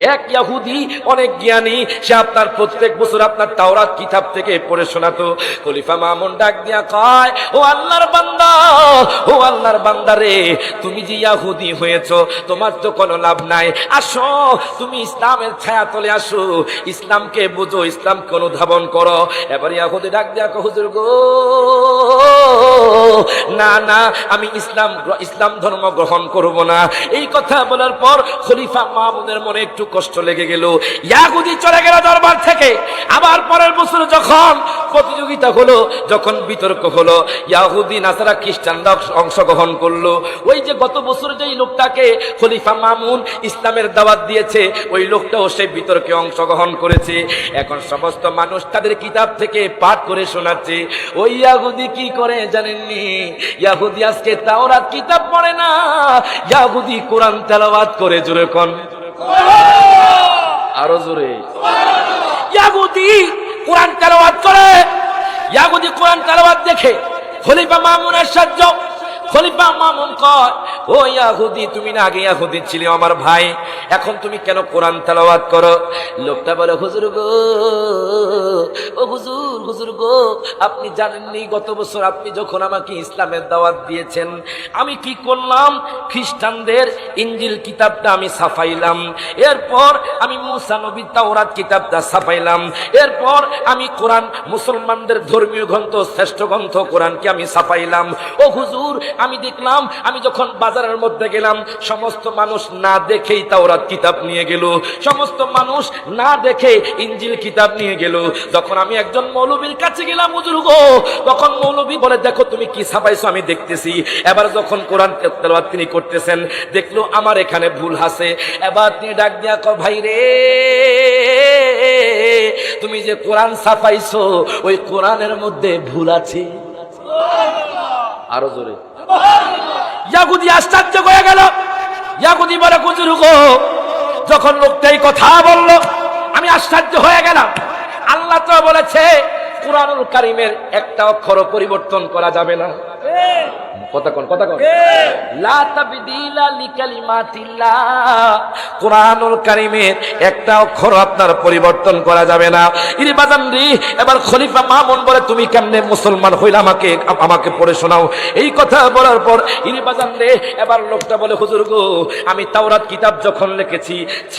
এক ইয়াহুদি, অনেক জ্ঞানী, সে আপনার প্রত্যেক বছর আপনার তাওরাত কিতাব থেকে পড়ে শোনাতো। খলিফা মামুন ডাক দিয়া কয়, ও আল্লাহর বান্দা, ও আল্লাহর বান্দা রে, তুমি যে ইয়াহুদি হয়েছো, তোমার তো কোনো লাভ নাই। আসো, তুমি ইসলামের ছায়া তলে আসো। ইসলামকে বুঝো, ইসলামকে অনুধাবন করো। এবার ইয়াহুদি ডাক দিয়া হুজুর গো, না না, আমি ইসলাম ইসলাম ধর্ম গ্রহণ করব না। এই কথা বলার পর খলিফা মাহমুদের মনে একটু কষ্ট লেগে গেল। ইয়াহুদি চলে গেল দরবার থেকে। আবার পরের বছর যখন প্রতিযোগিতা হলো, যখন বিতর্ক হলো, ইয়াহুদি, নাসারা খ্রিস্টানরা অংশগ্রহণ করল। ওই যে গত বছর যেই লোকটাকে খলিফা মামুন ইসলামের দাওয়াত দিয়েছে, ওই লোকটাও সেই বিতর্কে অংশগ্রহণ করেছে। এখন সমস্ত মানুষ তাদের কিতাব থেকে পাঠ করে শোনাচ্ছে। ওই ইয়াহুদি কি করে জানেননি? ইয়াহুদি আজকে তাওরাত কিতাব পড়ে না। ইয়াহুদি কোরআন তেলাওয়াত করে, জোরে কোন। আরও জোরে। ইয়াগুদি কোরআন তেলাওয়াত করে ইয়াগুদি কোরআন তেলাওয়াত দেখে খলিফা মামুনের সাহায্য খলিফা মামুন কয়, ও ইয়াহুদি, তুমি না আগে ইয়াহুদি ছিলে আমার ভাই। এখন তুমি কেন কোরআন তেলাওয়াত করো? লোকটা বলে, হুজুর গো, ও হুজুর হুজুর গো, আপনি জানেননি গত বছর আপনি যখন আমাকে ইসলামের দাওয়াত দিয়েছেন, আমি কি করলাম? খ্রিস্টানদের ইঞ্জিল কিতাবটা আমি সাফাইলাম এরপর আমি মুসা নবীর তাওরাত কিতাবটা ছাপাইলাম। এরপর আমি কোরআন মুসলমানদের ধর্মীয় গ্রন্থ, শ্রেষ্ঠ গ্রন্থ কোরআনকে আমি সাফাইলাম ও হুজুর আমি দেখলাম, আমি যখন বাজারের মধ্যে গেলাম, সমস্ত মানুষ না দেখেই তাওরাত কিতাব নিয়ে গেল। সমস্ত মানুষ না দেখে ইঞ্জিল কিতাব নিয়ে গেল। যখন আমি একজন মৌলবীর কাছে গেলাম, হুজুর গো, তখন মৌলবী বলে, দেখো তুমি কি ছাপাইছো, আমি দেখতেছি। এবার যখন কোরআন তেলাওয়াত তিনি করতেছেন, দেখল আমার এখানে ভুল আছে। এবার তিনি ডাক দিয়া কর ভাই রে, তুমি যে কোরআন ছাপাইছো, ওই কোরআনের মধ্যে ভুল আছে। আরও জোরে। ইয়াগুদি আশ্চর্য হয়ে গেল। ইয়াকুদি বলে কুজুর গো, যখন এই কথা বলল, আমি আশ্চর্য হয়ে গেলাম। আল্লাহ তো বলেছে, কোরআনুল কারিমের একটা অক্ষর পরিবর্তন করা যাবে না। কথা কোন কথা কোন। লা তাবদিলা লিকালিমাতিল্লাহ। কোরআনুল কারীমের একটা অক্ষর আপনার পরিবর্তন করা যাবে না। ইরে বাজান রে এবার খলিফা মামুন বলে তুমি কেমনে মুসলমান হইলা আমাকে আমাকে পড়ে শোনাও? এই কথা বলার পর ইরে বাজান রে এবার লোকটা বলে হুজুর গো আমি তাওরাত কিতাব যখন লিখেছি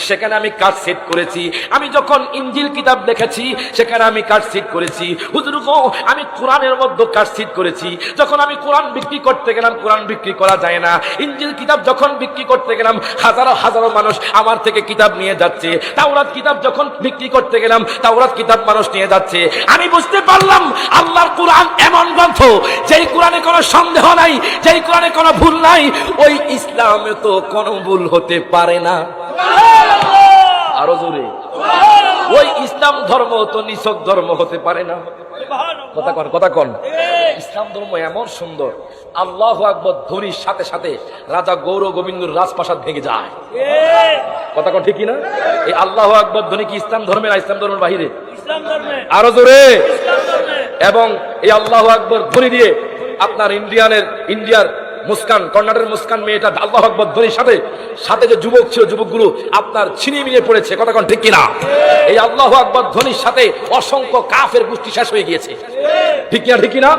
সেখানে আমি কাট সেট করেছি। আমি যখন ইঞ্জিল কিতাব লিখেছি সেখানে আমি কাট সেট করেছি। হুজুর গো আমি কোরআনের মধ্যে কাট সেট করেছি। যখন আমি কোরআন বিক্রি করতে গেলাম কোরআন বিক্রি করা যায় না। ইঞ্জিল কিতাব যখন বিক্রি করতে গেলাম হাজারো হাজারো মানুষ আমার থেকে কিতাব নিয়ে যাচ্ছে। তাওরাত কিতাব যখন বিক্রি করতে গেলাম তাওরাত কিতাব মানুষ নিয়ে যাচ্ছে। আমি বুঝতে পারলাম আল্লাহর কোরআন এমন গ্রন্থ যেই কোরআনে কোনো সন্দেহ নাই যেই কোরআনে কোনো ভুল নাই। ওই ইসলামে তো কোনো ভুল হতে পারে না। আরও জোরে। ওই ইসলাম ধর্ম তো নিছক ধর্ম হতে পারে না। কথা কন কথা কন। ইসলাম ধর্ম এমন সুন্দর আল্লাহ আকবর ধ্বনির সাথে সাথে রাজা গৌর গোবিন্দর রাজপ্রাসাদ ভেঙে যায়। কথা কন ঠিকই না এই আল্লাহ আকবর ধ্বনি কি ইসলাম ধর্মের না ইসলাম ধর্মের বাহিরে? আরও জোরে। এবং এই আল্লাহ আকবর ধ্বনি দিয়ে আপনার ইন্ডিয়ানের ইন্ডিয়ার মুস্কান কর্ণাটকের মুস্কান মেয়েটা আল্লাহ আকবর ধ্বনির সাথে সাথে যে যুবক ছিল, যুবকগুলো আপনার ছিনিয়ে মিলিয়ে পড়েছে, কথা কোন ঠিক কিনা? এই আল্লাহ আকবর ধ্বনির সাথে অসংখ্য কাফের গোষ্ঠী শেষ হয়ে গিয়েছে। ঠিক কিনা ঠিক কিনা?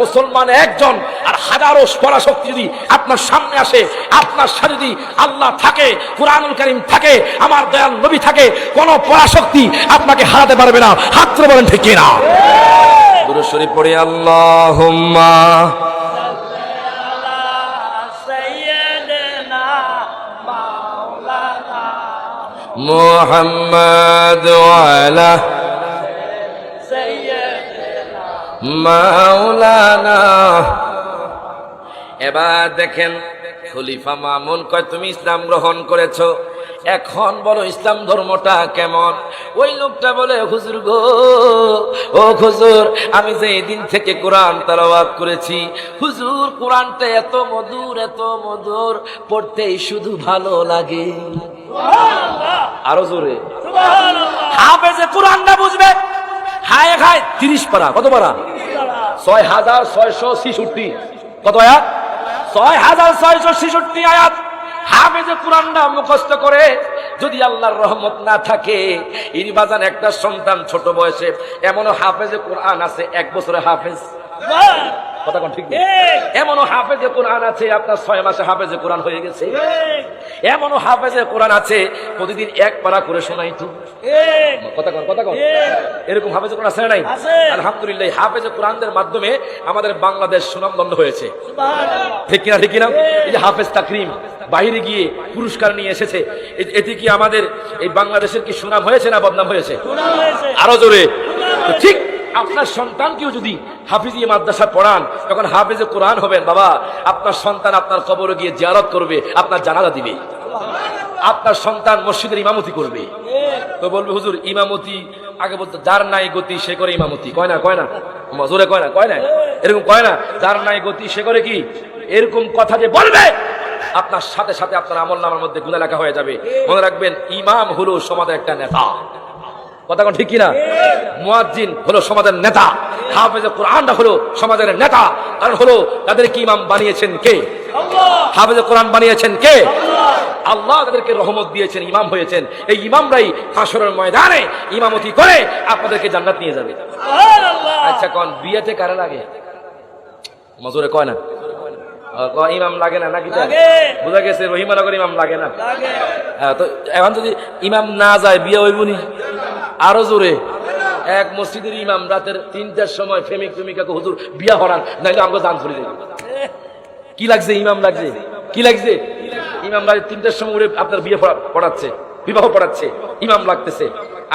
মুসলমান একজন আর হাজারো পরাশক্তি যদি আপনার সামনে আসে, আপনার সাথে যদি আল্লাহ থাকে, কোরআনুল করিম থাকে, আমার দয়াল নবী থাকে, কোন পরাশক্তি আপনাকে হারাতে পারবে না। হাত বলেন ঠিক কিনা? দুরূদ শরীফ পড়ে আল্লাহ মোহাম্মদ وعلى মাওলানা এবার দেখেন খলিফা মামুন কয় তুমি ইসলাম গ্রহণ করেছ? এখন বলো ইসলাম ধর্মটা কেমন? ওই লোকটা বলে হুজুর গো ও হুজুর আমি যে দিন থেকে কোরআন তালাওয়াত করেছি হুজুর কোরআনটা এত মধুর এত মধুর পড়তেই শুধু ভালো লাগে। আরও জোরে। হাফেজে কোরআনটা বুঝবে? হায় খায় তিরিশ পারা। কত পারা। ছয় হাজার ছয়শো ছিষট্টি। কত আয়াত? ছয় হাজার ছয়শো ছিষট্টি আয়াত। হাফেজে কোরআনটা মুখস্থ করে যদি আল্লাহর রহমত না থাকে, ইনি বাজান একটা সন্তান ছোট বয়সে, এমনও হাফেজে কোরআন আছে, এক বছরে হাফেজ। কথা কোন ঠিক এমনও হাফেজে কোরআন আছে আপনার ছয় মাসে হাফেজে কোরআন হয়ে গেছে। এমনও হাফেজে কোরআন আছে প্রতিদিন এক পারা করে শোনাই তো। কথা কন কথা কন। এরকম হাফেজে কোরআন আছে নাই? আলহামদুলিল্লাহ হাফেজে কোরআনদের মাধ্যমে আমাদের বাংলাদেশ সুনামদণ্ড হয়েছে। ঠিক কিনা ঠিক কিনা? এই যে হাফেজ তাকরিম বাইরে গিয়ে পুরস্কার নিয়ে এসেছে এ- এতে কি আমাদের এই বাংলাদেশের কি সুনাম হয়েছে না বদনাম হয়েছে? আরও জোরে। ঠিক আপনার সন্তানকেও যদি হাফিজিয়ে মাদ্রাসা পড়ান তখন হাফিজে কোরআন হবেন বাবা আপনার সন্তান আপনার কবরে গিয়ে জিয়ারত করবে আপনার জানালা দিবে। আপনার সন্তান মসজিদের ইমামতি করবে। তো বলবে হুজুর ইমামতি আগে বলতো যার নাই গতি সে করে ইমামতি। কয় না কয় না? জোরে কয় না কয় না? এরকম কয় না? যার নাই গতি সে করে কি? এরকম কথা যে বলবে আপনার সাথে সাথে আপনার আমল নামার মধ্যে গুণা লেখা হয়ে যাবে। মনে রাখবেন ইমাম হলো সমাজের একটা নেতা। কথা কোন ঠিক কিনা? মুয়াজ্জিন হলো সমাজের নেতা। হাফেজ কোরআনটা হলো সমাজের নেতা। কারণ হলো তাদেরকে ইমাম বানিয়েছেন কে? হাফেজ কোরআন বানিয়েছেন কে? আল্লাহ। তাদেরকে রহমত দিয়েছেন ইমাম হয়েছেন। এই ইমামরাই হাসরের ময়দানে ইমামতি করে আপনাদেরকে জান্নাত নিয়ে যাবে। আচ্ছা কোন বিয়েতে কারে লাগে? মজুরে কয় না? ইমাম লাগে না নাকি। বোঝা গেছে রহিমানগর ইমাম লাগে না? হ্যাঁ, তো এখন যদি ইমাম না যায় বিয়ে হইবনি? আরও জোরে। এক মসজিদের ইমাম রাতের তিনটার সময় প্রেমিক প্রেমিকাকে, হুজুর, বিয়া হরান নাইলে আমাকে জান ধরে দেবে কি লাগছে, ইমাম লাগছে? কি লাগছে? ইমাম রাতের তিনটার সময় উঠে আপনার বিয়ে পড়াচ্ছে, বিবাহ পড়াচ্ছে, ইমাম লাগতেছে।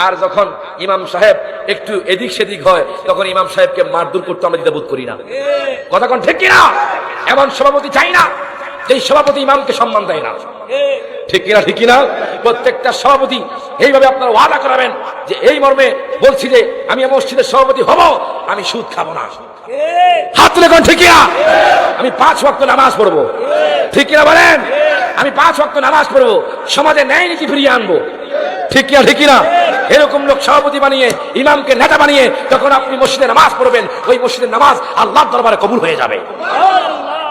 আর যখন ইমাম সাহেব একটু এদিক সেদিক হয়, তখন ইমাম সাহেবকে মারধর করতে আমরা দিতে বোধ করি না। কথা কোন, ঠিক কিনা? এমন সভাপতি চাই না। যেই সভাপতি ইমামকে সম্মান দেয় না। ঠিক কিনা ঠিক কিনা? প্রত্যেকটা সভাপতি এইভাবে আপনারা ওয়াদা করাবেন যে এই মর্মে বলছি যে আমি মসজিদের সভাপতি হব, আমি সুদ খাব না। হাত তুলে ঠিক কিনা? আমি পাঁচ ভক্ত নামাজ পড়ব। ঠিক কিনা বলেন? আমি পাঁচ ভক্ত নামাজ পড়ব, সমাজে ন্যায় নীতি ফিরিয়ে আনব। ঠিক কিনা ঠিক কিনা? এরকম লোক সভাপতি বানিয়ে, ইমামকে নেতা বানিয়ে, যখন আপনি মসজিদে নামাজ পড়বেন, ওই মসজিদের নামাজ আল্লাহর দরবারে কবুল হয়ে যাবে।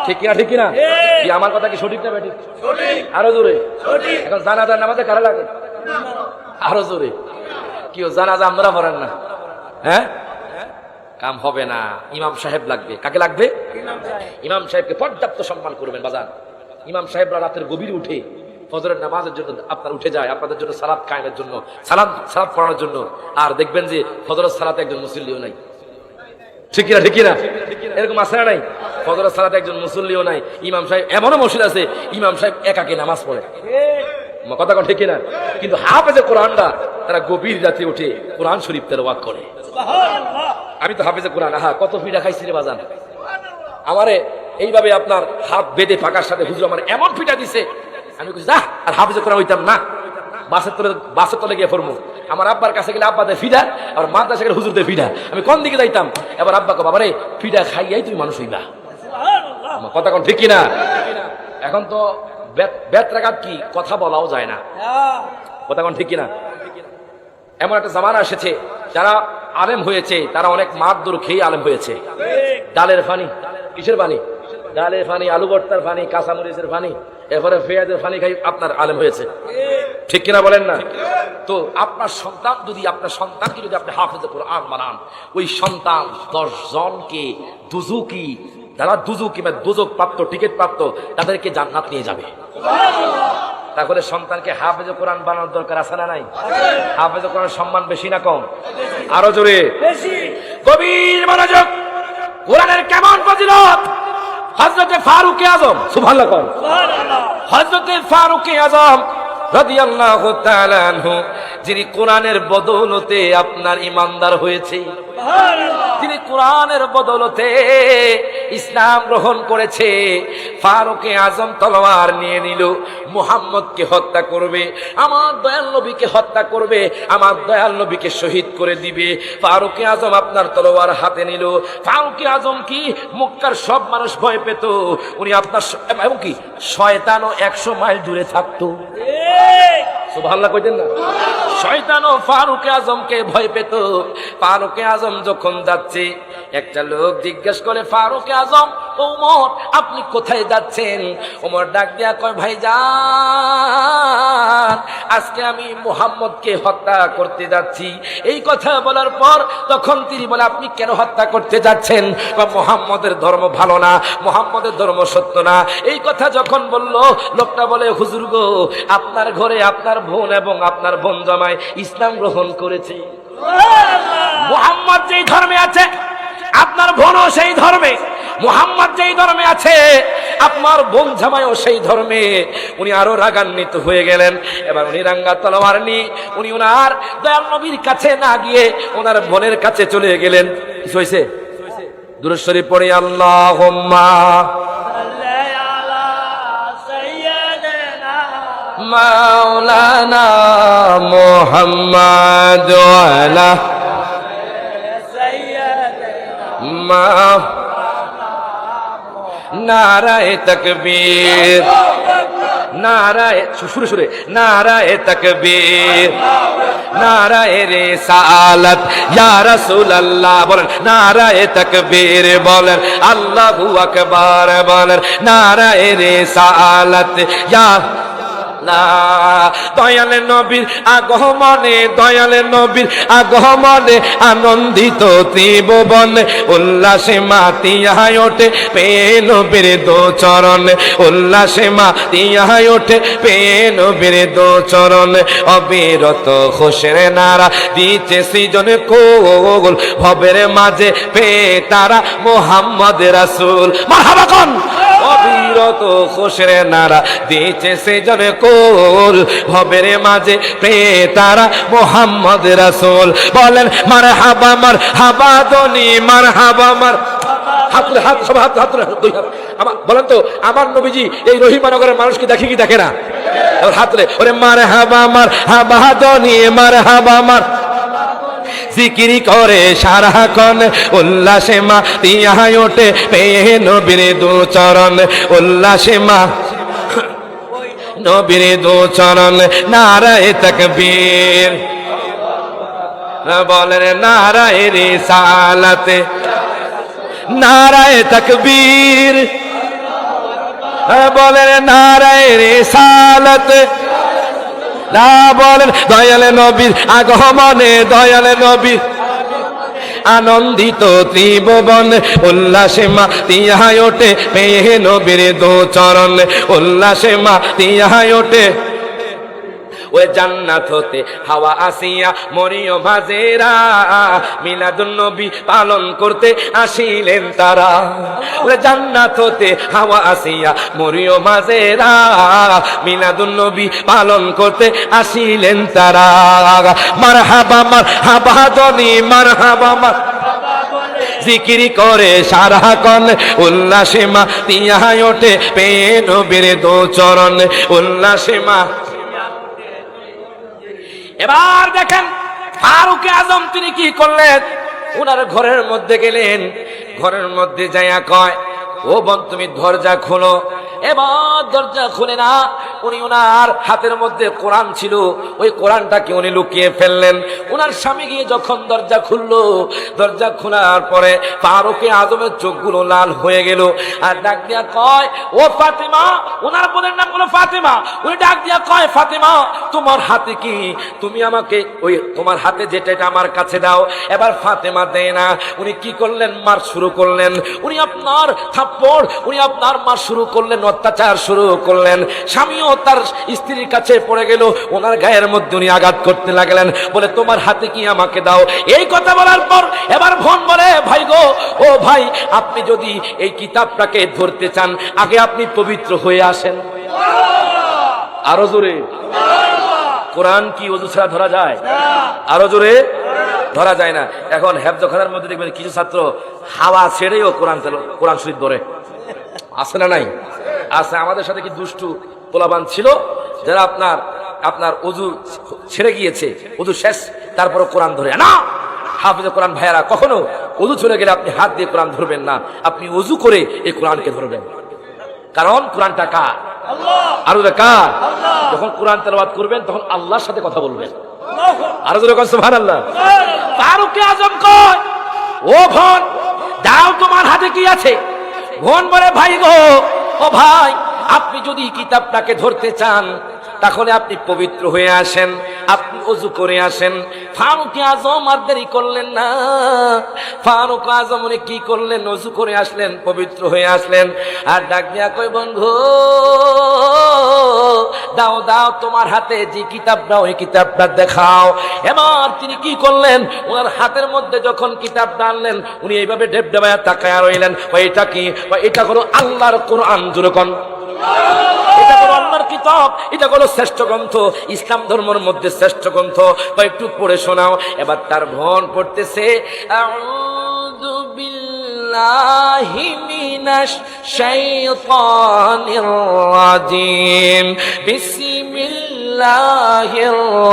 ঠিক কিনা ঠিক কিনা? কি আমার কথা কি সঠিক না বেঠিক আরও জোরে। এখন জানাজার নামাজে কারা লাগে? আরও জোরে। কেউ জানাজা আমরা পড়েন না। হ্যাঁ? কাম হবে না। ইমাম সাহেব লাগবে। কাকে লাগবে? ইমাম সাহেবকে পর্যাপ্ত সম্মান করবেন বাজান। ইমাম সাহেবরা রাতের গভীর উঠে ফজরের নামাজের জন্য আপনার উঠে যায় আপনাদের জন্য সালাদ কায়েমের জন্য সালাদ সালাদ পড়ানোর জন্য। আর দেখবেন যে ফজরের সালাতে একজন মুসল্লিও নাই। ঠিক না ঠিক না এরকম না নাই? ফজরের সালাতে একজন মুসল্লিও নাই ইমাম সাহেব এমনও মসজিদ আছে ইমাম সাহেব একাকে নামাজ পড়ে। কথা কোন ঠিক না কিন্তু হাফেজে কোরআনরা তারা গভীর রাতে উঠে কোরআন শরীফ তেলাওয়াত করে। আমি তো হাফেজে কোরআন আহা কত পিঠা খাইছি রে বাজান। আমারে এইভাবে আপনার হাত বেঁধে ফাঁকার সাথে হুজুর আমার এমন পিঠা দিছে। আমি বলছি না আর হাফেজে কোরআন হইতাম না। বাসের তলে বাসের তলে গিয়ে ফরমু আমার আব্বার কাছে গেলে আব্বা দেয় ফিডা আর মাদ্রাসা গেলে হুজুর দেয় ফিডা আমি কোন দিকে যাইতাম? এবার আব্বাকে বাবারে ফিডা খাইয়াই তুমি মানুষ হইবা। কথা কোন ঠিক কিনা? এখন তো বেত- বেত রাখাত কি? কথা বলাও যায় না। কথা কোন ঠিক কিনা? এমন একটা জামানা এসেছে যারা আলেম হয়েছে তারা অনেক মারদুর খেয়ে আলেম হয়েছে। ডালের ফানি কিসের পানি ডালের ফানি আলু ভর্তার ফানি কাঁচামরিচের ফানি এরপরে পেঁয়াজের ফানি খাই আপনার আলেম হয়েছে। ঠিক কিনা বলেন না? তো আপনার সন্তান যদি আপনার সন্তানকে যদি আপনি হাফেজে কোরআন বানান ওই সন্তান দশজনকে দুজুকি যারা দুজুক কিংবা দুজক প্রাপ্ত টিকিট প্রাপ্ত তাদেরকে জান্নাত নিয়ে যাবে। তাহলে সন্তানকে হাফেজে কোরআন বানানোর দরকার আছে না নাই? হাফেজে কোরআন সম্মান বেশি না কম? আরও জোরে। গভীর মনোযোগ। কোরআনের কেমন ফজিলত? হজরতে ফারুক আজম সুভাল্লা কর হজরতে ফারুক আজম রাদিয়াল্লাহু তাআলা আনহু যিনি কোরআনের বদৌলতে আপনার ইমানদার হয়েছে। তিনি কোরআনের বদলতে ইসলাম গ্রহণ করেছে ফারুকে আজম তলোয়ার নিয়ে নিল মুহাম্মদকে হত্যা করবে আমার দয়াল নবীকে হত্যা করবে আমার দয়াল নবীকে শহীদ করে দিবে। ফারুকে আজম আপনার তলোয়ার হাতে নিল। ফারুকে আজম কি মক্কার সব মানুষ ভয় পেত? উনি আপনার এবং কি শয়তানও একশো মাইল দূরে থাকতো। সুবহানাল্লাহ কইতেন না? শয়তানও ফারুক আজমকে ভয় পেত। ফারুক আজম যখন যাচ্ছে, একটা লোক জিজ্ঞেস করে, ফারুক আজম, ওমর, আপনি কোথায় যাচ্ছেন? ওমর ডাক দিয়া কয়, ভাই যান আজকে আমি মোহাম্মদকে হত্যা করতে যাচ্ছি। এই কথা বলার পর তখন তিনি বলে, আপনি কেন হত্যা করতে যাচ্ছেন? বা মোহাম্মদের ধর্ম ভালো না, মোহাম্মদের ধর্ম সত্য না। এই কথা যখন বলল, লোকটা বলে, হুজুর গো, আপনার ঘরে আপনার বোন এবং আপনার বোন জামাই ইসলাম গ্রহণ করেছে। মোহাম্মদ যেই ধর্মে আছে আপনার বোনও সেই ধর্মে। মোহাম্মদ যেই ধর্মে আছে আপনার বোন জামাইও সেই ধর্মে। উনি আরও রাগান্বিত হয়ে গেলেন। এবার উনি রাঙ্গা তলোয়ার নিয়ে উনি ওনার দয়াল নবীর কাছে না গিয়ে ওনার বোনের কাছে চলে গেলেন। কিছু হয়েছে? দূরেশ্বরী পড়ে আল্লাহ মাওলানা মোহাম্মদ মা নারায় তকবীর, নারায় সুরে সুরে, নারায় তকবীর, নারায় রে সালাত ইয়া রাসূলুল্লাহ বলেন, নারায় তকবীর বলেন, আল্লাহু আকবার বলেন, নারায় রে সালাত ইয়া দয়ালে নবীর আগমনে, দয়ালে নবীর আগমনে আনন্দিত ত্রিভুবনে উল্লাসে মাতিয়ায় ওঠে পে নবীর দো চরণে। উল্লাসে মাতিয়ায় ওঠে পে নবীর দো অবিরত খুশের নারা দিচ্ছে সৃজন কোল। ভবের মাঝে পে তারা মোহাম্মদ রাসুল। মারহাবা খুশের নারা কোল ভবের মাঝে প্রে তারা মোহাম্মদ বলেন মার হাবা মার হাবা দনি মার হাবা মার হাত সব হাত দুই হাত আমার, বলেন তো, আমার নবীজি এই রহিমানগরের মানুষকে দেখে কি দেখে না? হাত তুলে, ওরে মার হাবা মার হাবা দনি মার হাবা মার জিকিরি করে সারাক্ষণ। উল্লাসে মা তিয়ায় ওঠে, পেয়ে নবীর দু চরণ। উল্লাসে মা নবীর দু চরণ। নারায় তকবীর। বলেন, নারায় রে সালাতে নারায় তকবীর। বলেন, নারায় রে সালাতে না বলেন, দয়ালে নবীর আগমনে, দয়ালে নবীর আনন্দিত ত্রিভুবন, উল্লাসে মা তিয়ায় ওঠে পেয়ে নবীর দো চরণ উল্লাসে মা তিয়ায় ওঠে। ওই জান্নাত হতে হাওয়া আসিয়া মরিয় ভাজেরা মিলাদুন নবী পালন করতে আসিলেন তারা। ওই জান্নাত হতে হাওয়া আসিয়া মরিয় ভাজেরা মিলাদুন নবী পালন করতে আসিলেন তারা। মার হাবা মার হাবা দনি মার হাবা মার জিকিরি করে সারা কন। উল্লাসে মা তিয়ায় ওঠে, পেয়ে নবীর দো চরণ উল্লাসে মা এবার দেখেন ফারুক আজম তিনি কি করলেন? ওনার ঘরের মধ্যে গেলেন। ঘরের মধ্যে যাইয়া কয়, ও বন, তুমি দরজা খোলো। এবার দরজা খুলে না, উনি ওনার হাতের মধ্যে কোরআন ছিল, ওই কোরআনটাকে উনি লুকিয়ে ফেললেন। ওনার স্বামী গিয়ে যখন দরজা খুললো, দরজা খোলার পরে ফারুকে আজমের চোখগুলো লাল হয়ে গেল, আর ডাক দিয়া কয়, ও ফাতেমা ওনার বোনের নাম হলো ফাতেমা। উনি ডাক দিয়া কয়, ফাতেমা, তোমার হাতে কি? তুমি আমাকে ওই তোমার হাতে যেটা, এটা আমার কাছে দাও। এবার ফাতেমা দেয় না, উনি কি করলেন? মার শুরু করলেন। উনি আপনার থাপ্পড়, উনি আপনার মার শুরু করলেন অত্যাচার শুরু করলেন। স্বামীও তার স্ত্রীর কাছে পড়ে গেল, ওনার গায়ের মধ্যে উনি আঘাত করতে লাগলেন। বলে, তোমার হাতে কি আমাকে দাও? এই কথা বলার পর এবার ভন বলে, ভাই গো, ও ভাই, আপনি যদি এই কিতাবটাকে ধরতে চান, আগে আপনি পবিত্র হয়ে আসেন। আরও জোরে। কোরআন কি ওজু ছাড়া ধরা যায়? আরও জোরে। ধরা যায় না। এখন হেফজখানার মধ্যে দেখবেন কিছু ছাত্র হাওয়া ছেড়েও কোরআন কোরআন শরীফ ধরে। আছে না নাই? আছে আমাদের সাথে কি দুষ্টু পোলাবান ছিল? যারা আপনার আপনার অজু ছেড়ে গিয়েছে অজু শেষ তারপরে কোরআন ধরে। না! হাফিজ কোরআন ভাইয়ারা কখনো অজু ছেড়ে গেলে আপনি হাত দিয়ে কোরআন ধরবেন না। আপনি অজু করে এই কোরআনকে ধরবেন। কারণ কোরআনটা কার? আরও কার? যখন কোরআন তেলাওয়াত করবেন তখন আল্লাহর সাথে কথা বলবেন। আরও জোরে কন ফারুক আজম কয় ও ভন দাও তোমার হাতে কি আছে? বোন বলে ভাই গো ও ভাই আপনি যদি কিতাবটাকে ধরতে চান তাহলে আপনি পবিত্র হয়ে আসেন, আপনি অজু করে আসেন। ফারুক আজম আর দেরি করলেন না। ফারুক আজম উনি কি করলেন? অজু করে আসলেন, পবিত্র হয়ে আসলেন। আর ডাক দিয়া কই বন্ধু, দাও দাও তোমার হাতে যে কিতাবটা, ওই কিতাবটা দেখাও। এবার তিনি কি করলেন? ওনার হাতের মধ্যে যখন কিতাব আনলেন, উনি এইভাবে ডেব ডেবায়া তাকায় রইলেন। এটা কি? এটা হলো আল্লাহর কোরআন জুরকন এটা এটা শ্রেষ্ঠ গ্রন্থ। ইসলাম ধর্মের মধ্যে শ্রেষ্ঠ গ্রন্থ। পড়ে শোনাও। এবার তার ভন পড়তেছে। বিল্লাহি মিনাশ শাইতানির রাজিম বিসমিল্লাহির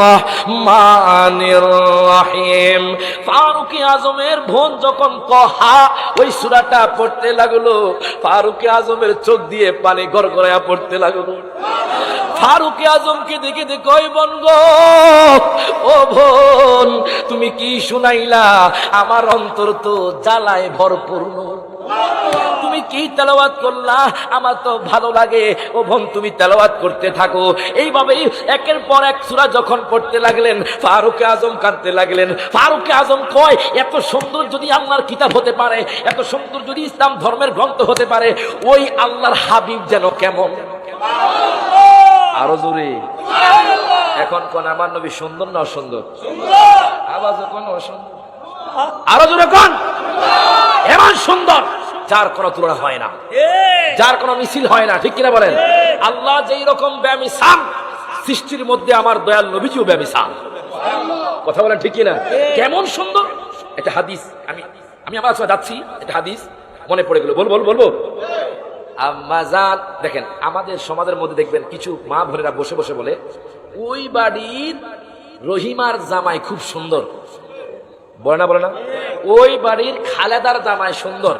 রহমানির রহিম ফারুক আজমের বোন যখন কহা, ওই সূরাটা পড়তে লাগল। ফারুক আজমের চোখ দিয়ে পানি গড়গড়ায়া পড়তে লাগল। ফারুক আজমকে দেখে দেখে বোন ও বোন, তুমি কি শুনাইলা? আমার অন্তর তো জ্বালায় ভরপূর্ণ তুমি কি তেলাওয়াত করলা? আমার তো ভালো লাগে। ও বোন, তুমি তেলাওয়াত করতে থাকো। এইভাবেই একের পর এক সুরা যখন পড়তে লাগলেন, ফারুক আজম কাঁদতে লাগলেন। ফারুক আজম কয়, এত সুন্দর যদি আল্লাহর কিতাব হতে পারে, এত সুন্দর যদি ইসলাম ধর্মের গ্রন্থ হতে পারে, ওই আল্লাহর হাবিব যেন কেমন? আরও জোরে। এখন কোন আমার নবী সুন্দর না অসুন্দর? আওয়াজ কোন অসুন্দর? আরও জোরে কোন? এমন সুন্দর, যার কোনো তুলনা হয় না। যার কোনো মিছিল হয় না, ঠিক কিনা বলেন? আল্লাহ যেই রকম ব্যামিসান সৃষ্টির মধ্যে আমার দয়াল নবীজিও ব্যামিসান কথা বলেন ঠিক কিনা? কেমন সুন্দর? এটা হাদিস। আমি আমি আমার যাচ্ছি, এটা হাদিস। মনে পড়ে গেল। বল বল বলব আম্মাজান দেখেন, আমাদের সমাজের মধ্যে দেখবেন কিছু মা ভরেরা বসে বসে বলে, ওই বাড়ির রহিমার জামাই খুব সুন্দর। বলে না বলে না? ওই বাড়ির খালেদার জামাই সুন্দর।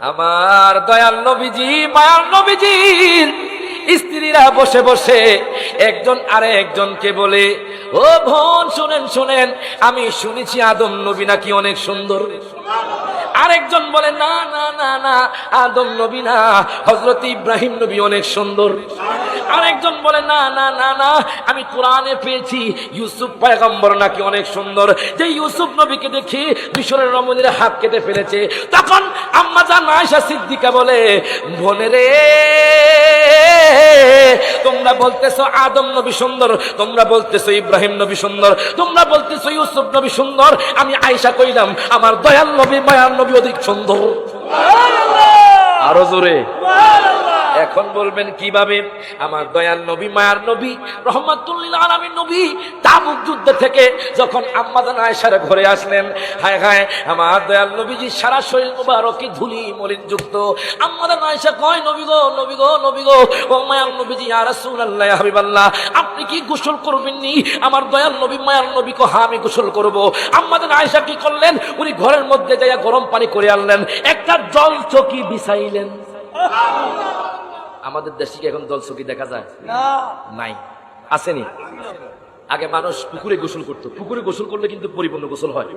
আমার দয়াল নবীজি মায়ার নবীজির স্ত্রীরা বসে বসে একজন আরে একজনকে বলে, ও বোন, শুনেন শুনেন, আমি শুনেছি আদম নবী নাকি অনেক সুন্দর। আরেকজন বলে, না না না না, আদম নবী না হজরত ইব্রাহিম নবী অনেক সুন্দর। আরেকজন বলে, না না না না, আমি কোরআনে পেয়েছি, ইউসুফ পায়গম্বর নাকি অনেক সুন্দর। যে ইউসুফ নবীকে দেখি মিশরের রমণীরে হাত কেটে ফেলেছে। তখন আম্মা জান আয়সা সিদ্দিকা বলে বনে রে, তোমরা বলতেছো আদম নবী সুন্দর, তোমরা বলতেছ ইব্রাহিম নবী সুন্দর, তোমরা বলতেছ ইউসুফ নবী সুন্দর। আমি আয়সা কইলাম, আমার দয়াল নবী, মায়ার নবী অধিক সুন্দর। আরও জোরে। এখন বলবেন কীভাবে? আমার দয়াল নবী, মায়ার নবী রহমাতুল্লিল আলামীর নবী তাবুক যুদ্ধ থেকে যখন আম্মাদান আয়েশার ঘরে আসলেন, হায় হায়, আমার দয়াল নবীজি সারা শরীর মুবারকে ধুলি, মলিন যুক্ত। আম্মাদান আয়েশা কয়, নবী গো নবী গো নবী গো, ও মায়ার নবীজি, ইয়া রাসূলুল্লাহ হাবিবাল্লাহ, আপনি কি গোসল করবেন নি আমার দয়াল নবী, মায়ার নবী কো হ্যাঁ আমি গোসল করব। আম্মাদান আয়েশা কি করলেন? উনি ঘরের মধ্যে যাইয়া গরম পানি করে আনলেন। একটা জল চকি বিছাইলেন আমাদের দেশে কি এখন জলচকি দেখা যায়? নাই। আসেনি। আগে মানুষ পুকুরে গোসল করতো। পুকুরে গোসল করলে কিন্তু পরিপূর্ণ গোসল হয়।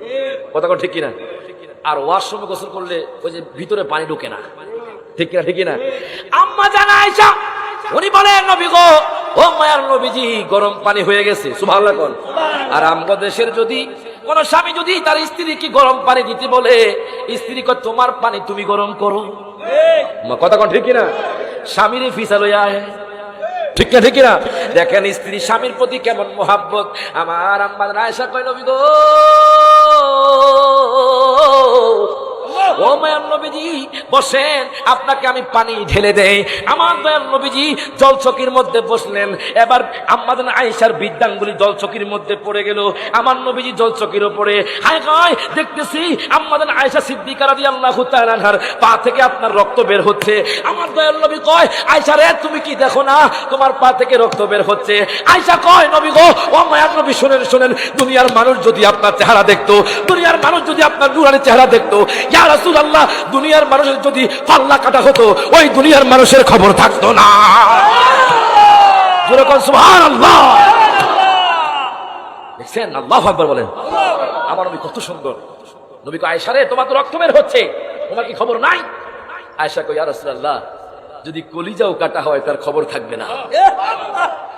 কথা ঠিক কিনা? আর ওয়াশরুমে গোসল করলে ওই যে ভিতরে পানি ঢোকে না। ঠিক কিনা ঠিক কিনা? আম্মা জানা আয়সা উনি বলে নবী গো ও মায়ার নবীজি গরম পানি হয়ে গেছে। সুভাল্লা আর আমগো দেশের যদি কোন স্বামী যদি তার স্ত্রীকে গরম পানি দিতে বলে স্ত্রী কয় তোমার পানি তুমি গরম করো। কথা কন ঠিক কিনা? স্বামীর ফিসা লইয়া আয় ঠিক না ঠিক না দেখেন স্ত্রী স্বামীর প্রতি কেমন মোহাব্বত। আমার আম্মাদ রায়সা কয় নবী গো ও নবীজি, বসেন, আপনাকে আমি পানি ঢেলে দেই। আমার দয়াল নবীজি জলচকির মধ্যে বসলেন। এবার আম্মাদান আয়েশার বিদ্যাঙ্গুলি জলচকির মধ্যে পড়ে গেল। আমার নবীজি জলচকির উপরে হায় দেখতেছি আম্মাদান আয়েশা তাআলার পা থেকে আপনার রক্ত বের হচ্ছে। আমার দয়াল নবী কয়, আয়েশা রে, তুমি কি দেখো না, তোমার পা থেকে রক্ত বের হচ্ছে? আয়েশা কয়, নবী গো, ও মায়ার নবী, শুনেন শুনেন, দুনিয়ার মানুষ যদি আপনার চেহারা দেখতো, দুনিয়ার মানুষ যদি আপনার নুরানি চেহারা দেখতো ইয়া রাসূলুল্লাহ, দুনিয়ার মানুষের যদি পাল্লা কাটা হতো, ওই দুনিয়ার মানুষের খবর থাকতো না। আল্লাহু কত সুন্দর। রে, তোমার তো রক্ত বের হচ্ছে। তোমার কি খবর নাই? কই আর যদি কলিজাও কাটা হয়, তার খবর থাকবে না।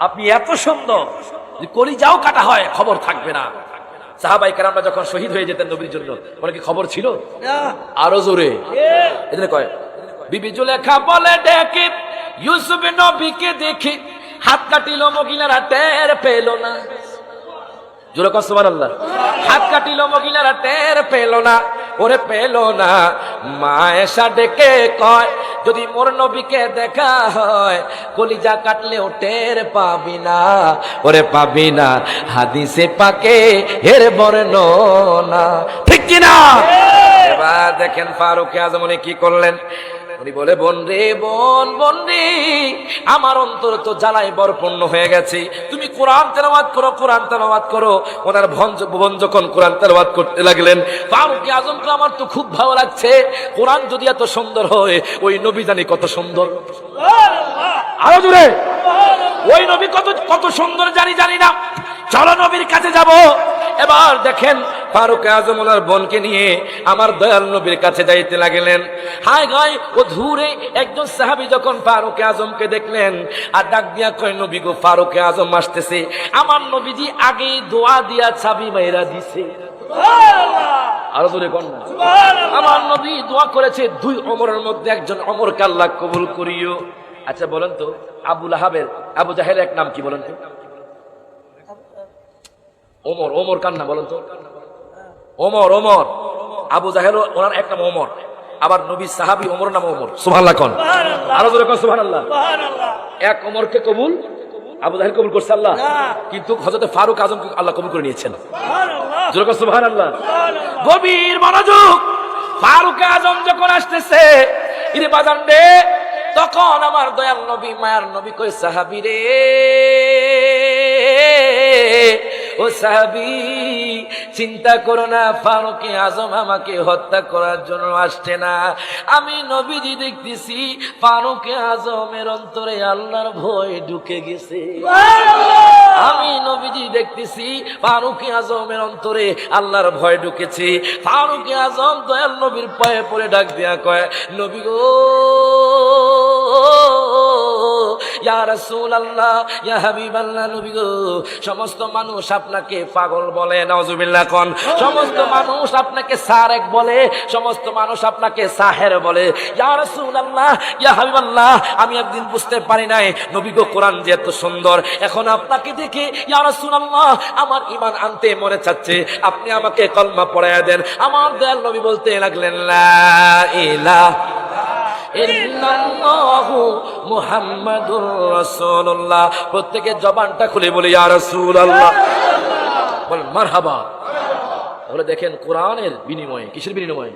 আপনি এত সুন্দর কলিজাও কাটা হয়, খবর থাকবে না। সাহাবাই কারামরা যখন শহীদ হয়ে যেতেন নবীর জন্য বলে কি খবর ছিল? আরও জোরে। এখানে কয় বিবি জুলেখা বলে ডেকে ইউসুফ নবীকে দেখি হাত কাটিল মহিলারা টের পেল না। জোরে কষ্ট আল্লাহ হাত কাটিল মহিলারা টের পেল না ওরে পেল না। মা এসা ডেকে কয় যদি মোর নবীকে দেখা হয় কলিজা কাটলেও টের পাবি না। ওরে পাবি না হাদিসে পাকে হের বর্ণনা। ঠিক কিনা? এবার দেখেন ফারুক আজম উনি কি করলেন? উনি বলে বোন রে বোন বোন রে আমার অন্তর তো জ্বালায় বরপূর্ণ হয়ে গেছে। তুমি কোরআন তেলাওয়াত করো কোরআন তেলাওয়াত করো। ওনার ভঞ্জ বোন যখন কোরআন তেলাওয়াত করতে লাগলেন ফারুক আজমকে আমার তো খুব ভালো লাগছে। কোরআন যদি এত সুন্দর হয় ওই নবী জানি কত সুন্দর। আরও জোরে। ওই নবী কত কত সুন্দর জানি জানি না। চলো নবীর কাছে যাব। এবার দেখেন ফারুক আজম ওনার বোনকে নিয়ে আমার দয়াল নবীর কাছে যাইতে লাগলেন। হায় গায় ও ধূরে একজন সাহাবী যখন ফারুক আজমকে দেখলেন আর ডাক দিয়া কয় নবী গো ফারুক আজম আসতেছে। আমার নবীজি আগেই দোয়া দিয়া ছাবি মাইরা দিছে। আরও আমার নবী দোয়া করেছে দুই অমরের মধ্যে একজন অমর কাল্লা কবুল করিও। আচ্ছা বলেন তো আবুল আহাবের আবু জাহের এক নাম কি বলেন তো? ওমর ওমর কার নাম বলেন তো? ওমর ওমর। আবু জাহের ওনার এক নাম ওমর। আবার নবী সাহাবি ওমর নাম ওমর। সুবহানাল্লাহ কোন। আরও জোরে কোন সুবহানাল্লাহ। এক ওমরকে কবুল আবু জাহের কবুল করছে আল্লাহ। কিন্তু হযরত ফারুক আজমকে আল্লাহ কবুল করে নিয়েছেন। জোরে কোন সুবহানাল্লাহ। গভীর মনোযোগ। ফারুক আজম যখন আসতেছে ইরে বাজান রে তখন আমার দয়াল নবী মায়ার নবী কই সাহাবি রে। ও সাহাবি চিন্তা করো না ফারুকে আজম আমাকে হত্যা করার জন্য আসছে না। আমি নবীজি দেখতেছি ফারুকে আজমের অন্তরে আল্লাহর ভয় ঢুকে গেছে। আমি নবীজি দেখতেছি ফারুক আজমের অন্তরে আল্লাহর ভয় ঢুকেছে। ফারুক আজম দয়াল নবীর পায়ে পড়ে ডাক দিয়া কয় নবী গো ইয়া রাসূলুল্লাহ, ইয়া হাবিবাল্লাহ নবী গো, সমস্ত মানুষ আপনাকে পাগল বলে, নাউজুবিল্লাহ কোন? সমস্ত মানুষ আপনাকে সারেক বলে, সমস্ত মানুষ আপনাকে সাহের বলে। ইয়া রাসূলুল্লাহ, ইয়া হাবিবাল্লাহ, আমি একদিন বুঝতে পারি নাই, নবী গো কোরআন যে এত সুন্দর। এখন আপনাকে দেখে, ইয়া রাসূলুল্লাহ, আমার ইমান আনতে মনে চাচ্ছে। আপনি আমাকে কলমা পড়ায়া দেন। আমার দয়াল নবী বলতে লাগলেন, লা ইলাহা মুহাম্মাদুর প্রত্যেকের জবানটা খুলে বলি, ইয়া রাসূলুল্লাহ। বল মারহাবা। তাহলে দেখেন, কোরআনের বিনিময়ে, কিসের বিনিময়ে?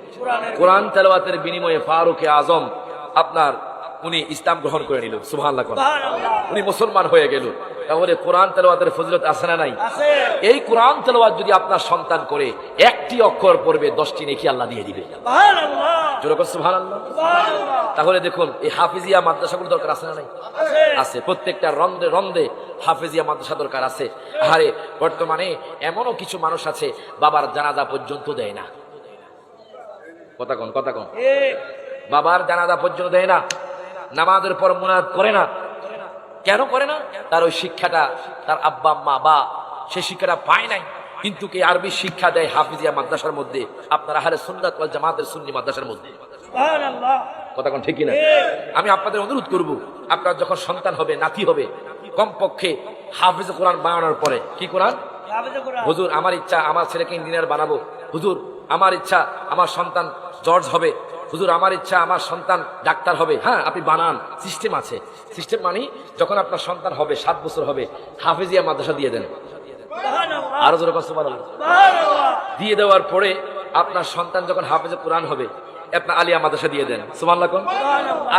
কোরআন তেলাওয়াতের বিনিময়ে ফারুকে আজম আপনার উনি ইসলাম গ্রহণ করে নিল কোন। উনি মুসলমান হয়ে গেল। তাহলে কোরআন তেলাওয়াতের ফজিলত আছে না নাই? এই কোরআন তেলাওয়াত যদি আপনার সন্তান করে একটি অক্ষর পড়বে দশটি নেকি আল্লাহ দিয়ে দিবে। তাহলে দেখুন এই হাফিজিয়া মাদ্রাসাগুলো দরকার আছে না নাই? আছে। প্রত্যেকটা রন্ধে রন্ধে হাফিজিয়া মাদ্রাসা দরকার আছে। আরে বর্তমানে এমনও কিছু মানুষ আছে বাবার জানাজা পর্যন্ত দেয় না। কথা কন কথা কন। বাবার জানাজা পর্যন্ত দেয় না। নামাজের পর মুনাদ করে না। কেন করে না? তার ওই শিক্ষাটা তার আব্বা আম্মা বা সে শিক্ষাটা পায় নাই। কিন্তু কি আরবি শিক্ষা দেয় হাফিজিয়া মাদ্রাসার মধ্যে? আপনার সুন্নাত ওয়াল জামাতের সুন্নি মাদ্রাসার মধ্যে। কথা কোন ঠিকই না আমি আপনাদের অনুরোধ করব আপনার যখন সন্তান হবে নাতি হবে কমপক্ষে হাফিজ কোরআন বানানোর পরে কি কোরআন। হুজুর আমার ইচ্ছা আমার ছেলেকে ইঞ্জিনিয়ার বানাবো। হুজুর আমার ইচ্ছা আমার সন্তান জর্জ হবে। হুজুর আমার ইচ্ছা আমার সন্তান ডাক্তার হবে। হ্যাঁ আপনি বানান। সিস্টেম আছে। সিস্টেম মানে যখন আপনার সন্তান হবে সাত বছর হবে হাফিজিয়া মাদ্রাসা দিয়ে দেন। আরও জোরে কষ্ট দিয়ে দেওয়ার পরে আপনার সন্তান যখন হাফেজে কোরআন হবে আপনার আলিয়া মাদ্রাসা দিয়ে দেন। সুমাল্লা কোন?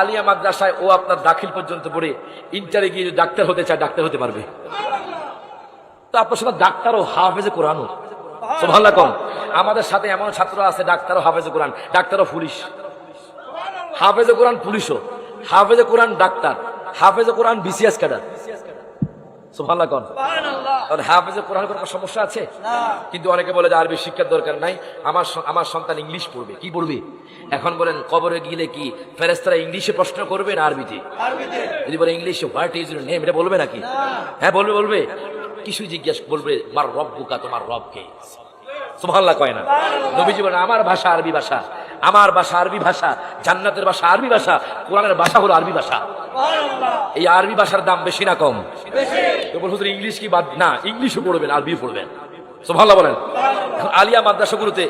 আলিয়া মাদ্রাসায় ও আপনার দাখিল পর্যন্ত পড়ে ইন্টারে গিয়ে ডাক্তার হতে চায় ডাক্তার হতে পারবে। তো আপনার সাথে ডাক্তারও হাফেজে কোরআনও আমাদের সাথে এমন ছাত্র আছে ডাক্তারও হাফেজে কোরআন ডাক্তারও পুলিশ। হাফেজে কোরআন পুলিশও হাফেজে কোরআন ডাক্তার হাফেজে কোরআন বিসিএস ক্যাডার। কোন তাহলে হাফেজে কোরআন কোনো সমস্যা আছে? কিন্তু অনেকে বলে যে আরবি শিক্ষার দরকার নাই। আমার আমার সন্তান ইংলিশ পড়বে কি পড়বে? এখন বলেন কবরে গেলে কি ফেরেস্তারা ইংলিশে প্রশ্ন করবে না আরবিতে? যদি বলে ইংলিশে হোয়াট ইজ ইউর নেম? এটা বলবে নাকি? হ্যাঁ বলবে বলবে। কিছু জিজ্ঞেস করবে মার রব বুকা তোমার রবকে? সোভাল্লা কয় না। নবীজি বলেন আমার ভাষা আরবি ভাষা আমার ভাষা আরবি ভাষা জান্নাতের ভাষা আরবি ভাষা কোরআনের ভাষা হলো আরবি ভাষা। এই আরবি ভাষার দাম বেশি না কম? হুজুর ইংলিশ কি বাদ না ইংলিশও পড়বেন আরবি পড়বেন। সোভাল্লা বলেন। আলিয়া মাদ্রাসাগুলোতে